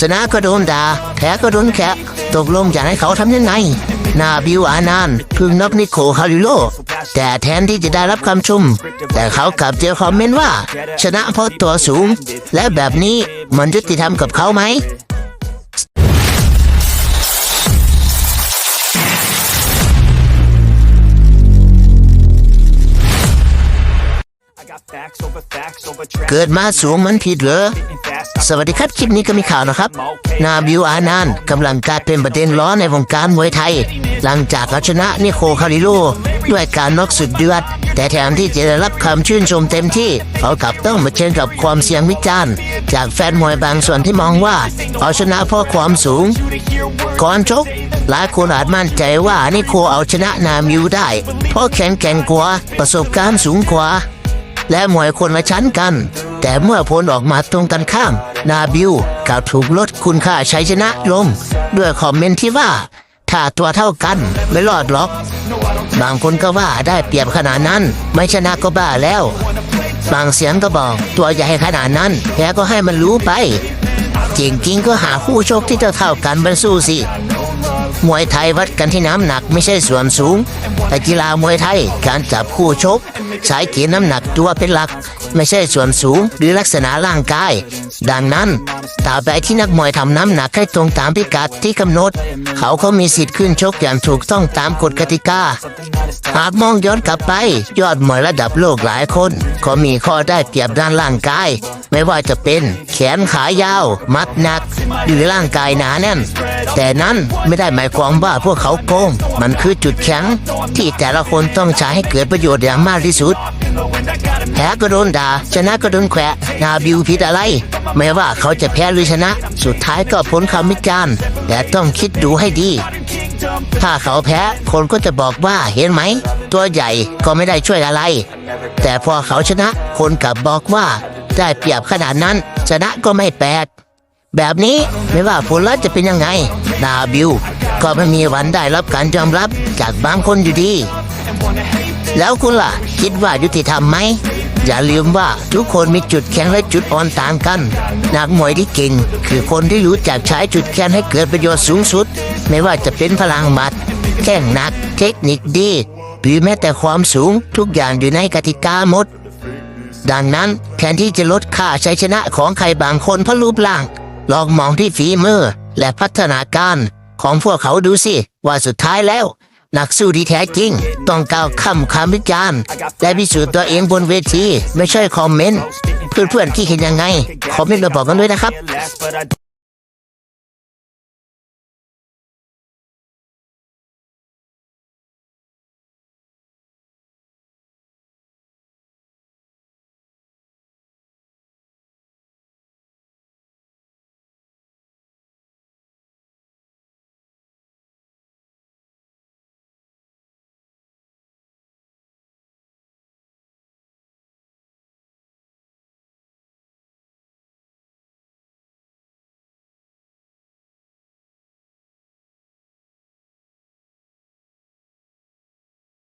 ชนะก็โดนด่าแพ้ก็โดนแขะตกลงจะให้เขาทำยังไงนาบิวอานานพึ่งนกนิโคคาริโล แต่แทนที่จะได้รับคำชม แต่เขากลับเจอคอมเมนต์ว่า ชนะเพราะตัวสูง และแบบนี้มันยุติธรรมกับเขาไหมเกิดมาสูงมันผิดเหรอ สวัสดีครับ คลิปนี้ก็มีข่าวนะครับ นาบิวอานานกำลังกลายเป็นประเด็นร้อนในวงการมวยไทย หลังจากเขาชนะนิโคคาริโล ด้วยการน็อกสุดเดือด แต่แทนที่จะได้รับคำชื่นชมเต็มที่เขากลับต้องมาเชิญกับความเสียงวิจารณ์ จากแฟนมวยบางส่วนที่มองว่า เอาชนะเพราะความสูงก่อนชกหลายคนอาจมั่นใจว่านิโคเอาชนะนามิวได้ เพราะแข็งแกร่งกว่าประสบการณ์สูงกว่าและมวยคนละชั้นกัน แต่เมื่อผลออกมาตรงกันข้าม นาบิวกลับถูกลดคุณค่าชัยชนะลง ด้วยคอมเมนต์ที่ว่า ถ้าตัวเท่ากันไม่รอดหรอก บางคนก็ว่าได้เปรียบขนาดนั้น ไม่ชนะก็บ้าแล้ว บางเสียงก็บอกตัวใหญ่ขนาดนั้นแพ้ก็ให้มันรู้ไปจริงๆก็หาคู่ชกที่เท่าเท่าๆกันมาสู้สิมวยไทยวัดกันที่น้ำหนักไม่ใช่ส่วนสูง แต่กีฬามวยไทยการจับคู่ชกใช้เกียน้ำหนักตัวเป็นหลัก ไม่ใช่ส่วนสูงหรือลักษณะร่างกาย ดังนั้นตราบใดที่นักมวยทำน้ำหนักให้ตรงตามพิกัดที่กำหนด เขาก็มีสิทธิ์ขึ้นชกอย่างถูกต้องตามกฎกติกา หากมองย้อนกลับไป ยอดมวยระดับโลกหลายคนก็มีข้อได้เปรียบด้านร่างกาย ไม่ว่าจะเป็นแขนขายาว มัดหนัก หรือร่างกายหนาแน่น แต่นั้นไม่ได้หมายความว่าพวกเขาโกง มันคือจุดแข็งที่แต่ละคนต้องใช้ให้เกิดประโยชน์อย่างมากที่สุด แพ้ก็โดนด่าชนะก็โดนแขวะนาบิวผิดอะไร ไม่ว่าเขาจะแพ้หรือชนะ สุดท้ายก็พ้นคำวิจารณ์แต่ต้องคิดดูให้ดี ถ้าเขาแพ้คนก็จะบอกว่าเห็นไหม ตัวใหญ่ก็ไม่ได้ช่วยอะไร แต่พอเขาชนะ คนกลับบอกว่า ได้เปรียบขนาดนั้น ชนะก็ไม่แปลกแบบนี้ไม่ว่าผลลัพธ์จะเป็นยังไงดาบิว ก็ไม่มีวันได้รับการยอมรับจากบางคนอยู่ดี แล้วคุณล่ะ คิดว่ายุติธรรมไหม อย่าลืมว่าทุกคนมีจุดแข็งและจุดอ่อนต่างกัน นักมวยที่เก่ง คือคนที่รู้จักใช้จุดแข็งให้เกิดประโยชน์สูงสุด ไม่ว่าจะเป็นพลังหมัด แข้งหนัก เทคนิคดีหรือแม้แต่ความสูงทุกอย่างอยู่ในกติกาหมด ดังนั้นแทนที่จะลดค่าชัยชนะของใครบางคนเพราะรูปร่าง ลองมองที่ฝีมือและพัฒนาการของพวกเขาดูสิ ว่าสุดท้ายแล้ว นักสู้ที่แท้จริง ต้องก้าวข้ามคำวิจารณ์และพิสูจน์ตัวเองบนเวที ไม่ใช่คอมเมนต์ เพื่อนๆที่เห็นยังไง คอมเมนต์มาบอกกันด้วยนะครับ